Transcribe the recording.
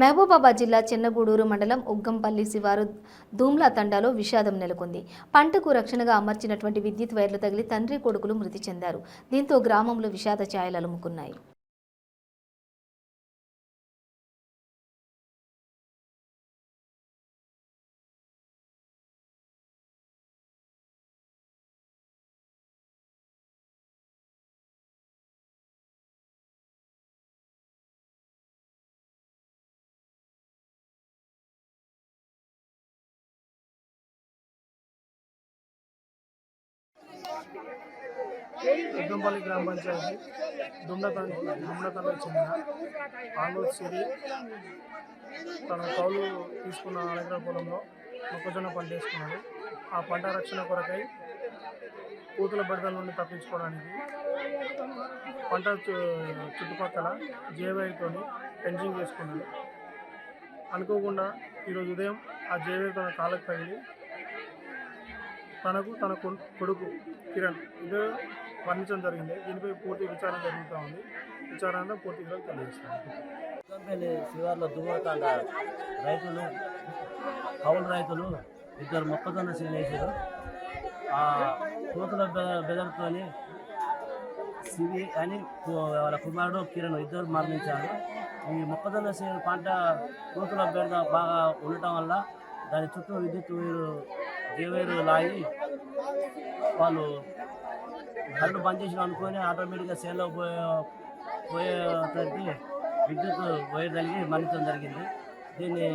మహబూబాబాద్ జిల్లా చిన్నగూడూరు మండలం ఉగ్గంపల్లి శివారు దూమ్లా తండాలో విషాదం నెలకొంది. పంటకు రక్షణగా అమర్చినటువంటి విద్యుత్ వైర్లు తగిలి తండ్రి కొడుకులు మృతి చెందారు. దీంతో గ్రామంలో విషాద ఛాయలు అలుముకున్నాయి. ఉగ్గంపల్లి గ్రామ పంచాయతీ దుమ్డతండ దుమ్డతండకు చెందిన ఆంగోత్ సిరి తన కౌలు తీసుకున్న అనంతర పొలంలో మొక్కజొన్న పంట వేసుకున్నాడు. ఆ పంట రక్షణ కొరకై కూతుల బిడతల నుండి తప్పించుకోవడానికి పంట చుట్టుపక్కల జేవైతో ఫెన్సింగ్ చేసుకున్నాడు. అనుకోకుండా ఈరోజు ఉదయం ఆ జేవై తన కాళ్ళకు తగిలి తనకు తన కొడుకు కిరణ్ ఇదే వర్ణించడం జరిగింది. దీనిపై పూర్తి విచారణ జరుగుతూ ఉంది. విచారణ పూర్తి వివరాలు తెలియజేస్తాను. శివార్లో దువ్వకాండ రైతులు కౌలు రైతులు ఇద్దరు మొక్కజొన్న సీలేసారు ఆ కోతుల బెదర్తోని సివి అని వాళ్ళ కుమారుడు కిరణ్ ఇద్దరు మరణించారు. ఈ మొక్కజొన్న సీలు పంట కోతుల బెడద బాగా ఉండటం వల్ల దాని చుట్టూ విద్యుత్ వేరు గేవేరు లాగి వాళ్ళు కరెంటు బంద్ చేసిన అనుకొని ఆటోమేటిక్గా సేల్లో పోయే పోయేసరికి విద్యుత్ వైర్ తగిలి మరణించడం జరిగింది. దీన్ని